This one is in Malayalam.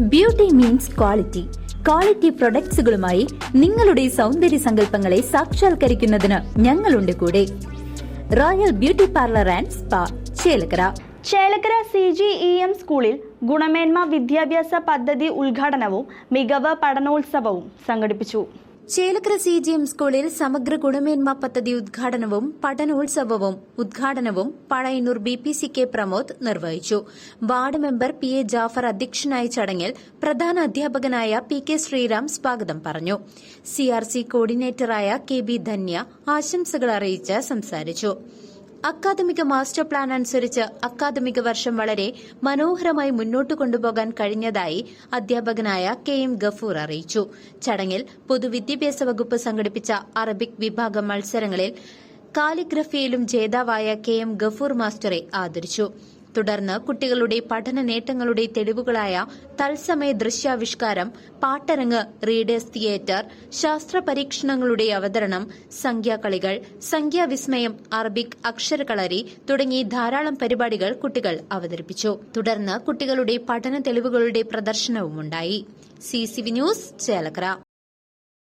ബ്യൂട്ടി മീൻസ് ക്വാളിറ്റി ക്വാളിറ്റി പ്രൊഡക്ട്സുകളുമായി നിങ്ങളുടെ സൗന്ദര്യ സങ്കല്പങ്ങളെ സാക്ഷാത്കരിക്കുന്നതിന് ഞങ്ങളുണ്ട് കൂടെ. Royal beauty parlour and spa Chelakkara. Chelakkara C G E M സ്കൂളിൽ ഗുണമേന്മ വിദ്യാഭ്യാസ പദ്ധതി ഉദ്ഘാടനവും മികവ് പഠനോത്സവവും സംഘടിപ്പിച്ചു. ചേലക്കര സി ജി എം സ്കൂളിൽ സമഗ്ര ഗുണമേന്മ പദ്ധതി ഉദ്ഘാടനവും പഠനോത്സവവും ഉദ്ഘാടനവും Pazhayannur B P C K Pramod നിർവഹിച്ചു. Ward member P A Jafar അധ്യക്ഷനായ ചടങ്ങിൽ പ്രധാന അധ്യാപകനായ പി കെ ശ്രീറാം സ്വാഗതം പറഞ്ഞു. സി ആർ സി കോർഡിനേറ്ററായ കെ ബി ധന്യ ആശംസകൾ അറിയിച്ച് സംസാരിച്ചു. അക്കാദമിക മാസ്റ്റർ പ്ലാൻ അനുസരിച്ച് അക്കാദമിക വർഷം വളരെ മനോഹരമായി മുന്നോട്ട് കൊണ്ടുപോകാൻ കഴിഞ്ഞതായി അധ്യാപകനായ കെ എം ഗഫൂർ അറിയിച്ചു. ചടങ്ങിൽ പൊതുവിദ്യാഭ്യാസ വകുപ്പ് സംഘടിപ്പിച്ച അറബിക് വിഭാഗം മത്സരങ്ങളിൽ കാലിഗ്രഫിയിലും ജേതാവായ കെ എം ഗഫൂർ മാസ്റ്ററെ ആദരിച്ചു. തുടർന്ന് കുട്ടികളുടെ പഠന നേട്ടങ്ങളുടെ തെളിവുകളായ തത്സമയ ദൃശ്യാവിഷ്കാരം പാട്ടരങ്ങ് റീഡേഴ്സ് തിയേറ്റർ ശാസ്ത്ര പരീക്ഷണങ്ങളുടെ അവതരണം സംഖ്യാകളികൾ സംഖ്യാവിസ്മയം അറബിക് അക്ഷരകളരി തുടങ്ങി ധാരാളം പരിപാടികൾ കുട്ടികൾ അവതരിപ്പിച്ചു. തുടർന്ന് കുട്ടികളുടെ പഠന തെളിവുകളുടെ പ്രദർശനവുമുണ്ടായി. C C V news Chelakkara.